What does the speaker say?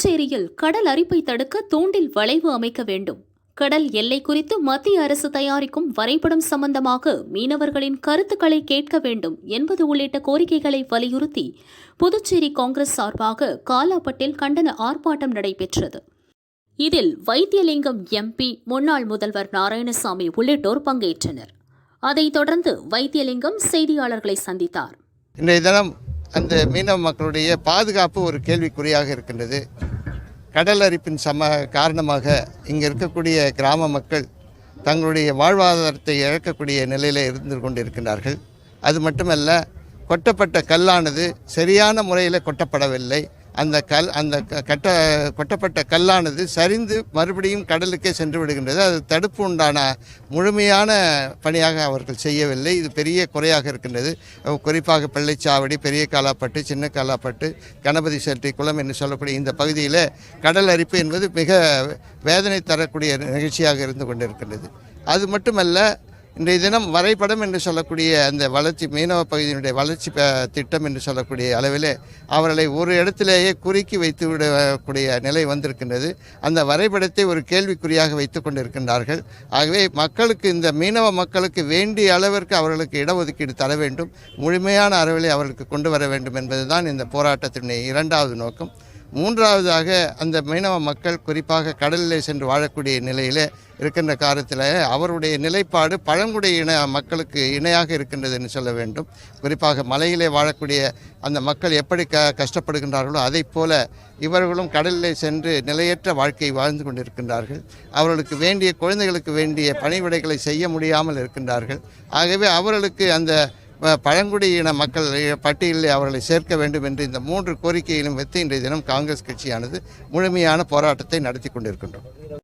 புதுச்சேரியில் கடல் அரிப்பை தடுக்க தூண்டில் வளைவு அமைக்க வேண்டும். கடல் எல்லை குறித்து மத்திய அரசு தயாரிக்கும் வரைபடம் சம்பந்தமாக மீனவர்களின் கருத்துக்களை கேட்க வேண்டும் என்பது உள்ளிட்ட கோரிக்கைகளை வலியுறுத்தி புதுச்சேரி காங்கிரஸ் சார்பாக காலாப்பட்டில் கண்டன ஆர்ப்பாட்டம் நடைபெற்றது. இதில் வைத்தியலிங்கம் எம்பி முன்னாள் முதல்வர் நாராயணசாமி உள்ளிட்டோர் பங்கேற்றனர். அதைத் தொடர்ந்து வைத்தியலிங்கம் செய்தியாளர்களை சந்தித்தார். இன்றைய தினம் அந்த மீனவ மக்களுடைய பாதுகாப்பு ஒரு கேள்விக்குறியாக இருக்கின்றது. கடல் அரிப்பின் சம காரணமாக இங்கே இருக்கக்கூடிய கிராம மக்கள் தங்களுடைய வாழ்வாதாரத்தை இழக்கக்கூடிய நிலையில் இருந்து கொண்டிருக்கின்றார்கள். அது மட்டுமல்ல கொட்டப்பட்ட கல்லானது சரியான முறையில் கொட்டப்படவில்லை. அந்த கல் அந்த க- கட்ட கொட்டப்பட்ட கல்லானது சரிந்து மறுபடியும் கடலுக்கே சென்று விடுகின்றது. அது தடுப்பு உண்டான முழுமையான பணியாக அவர்கள் செய்யவில்லை. இது பெரிய குறையாக இருக்கின்றது. குறிப்பாக பிள்ளைச்சாவடி பெரிய காலாப்பட்டு சின்ன காலாப்பட்டு கணபதி செட்டி குளம் என்று சொல்லக்கூடிய இந்த பகுதியில் கடல் அரிப்பு என்பது மிக வேதனை தரக்கூடிய நிகழ்ச்சியாக இருந்து கொண்டிருக்கின்றது. அது மட்டுமல்ல இன்றைய தினம் வரைபடம் என்று சொல்லக்கூடிய அந்த வளர்ச்சி மீனவ பகுதியினுடைய வளர்ச்சி திட்டம் என்று சொல்லக்கூடிய அளவிலே அவர்களை ஒரு இடத்திலேயே குறுக்கி வைத்து விடக்கூடிய நிலை வந்திருக்கின்றது. அந்த வரைபடத்தை ஒரு கேள்விக்குறியாக வைத்து கொண்டிருக்கின்றார்கள். ஆகவே மக்களுக்கு இந்த மீனவ மக்களுக்கு வேண்டிய அளவிற்கு அவர்களுக்கு இடஒதுக்கீடு தர வேண்டும். முழுமையான அளவிலே அவர்களுக்கு கொண்டு வர வேண்டும் என்பதுதான் இந்த போராட்டத்தினுடைய இரண்டாவது நோக்கம். மூன்றாவதாக அந்த மீனவ மக்கள் குறிப்பாக கடலில் சென்று வாழக்கூடிய நிலையில் இருக்கின்ற காலத்தில் அவருடைய நிலைப்பாடு பழங்குடி இன மக்களுக்கு இணையாக இருக்கின்றது என்று சொல்ல வேண்டும். குறிப்பாக மலையிலே வாழக்கூடிய அந்த மக்கள் எப்படி க கஷ்டப்படுகின்றார்களோ அதைப் போல இவர்களும் கடலிலே சென்று நிலையற்ற வாழ்க்கையை வாழ்ந்து கொண்டிருக்கின்றார்கள். அவர்களுக்கு வேண்டிய குழந்தைகளுக்கு வேண்டிய பணிவிடைகளை செய்ய முடியாமல் இருக்கின்றார்கள். ஆகவே அவர்களுக்கு அந்த பழங்குடியின மக்கள் பட்டியலில் அவர்களை சேர்க்க வேண்டும் என்று இந்த மூன்று கோரிக்கையிலும் வைத்து இன்றைய தினம் காங்கிரஸ் கட்சியானது முழுமையான போராட்டத்தை நடத்தி கொண்டிருக்கின்றோம்.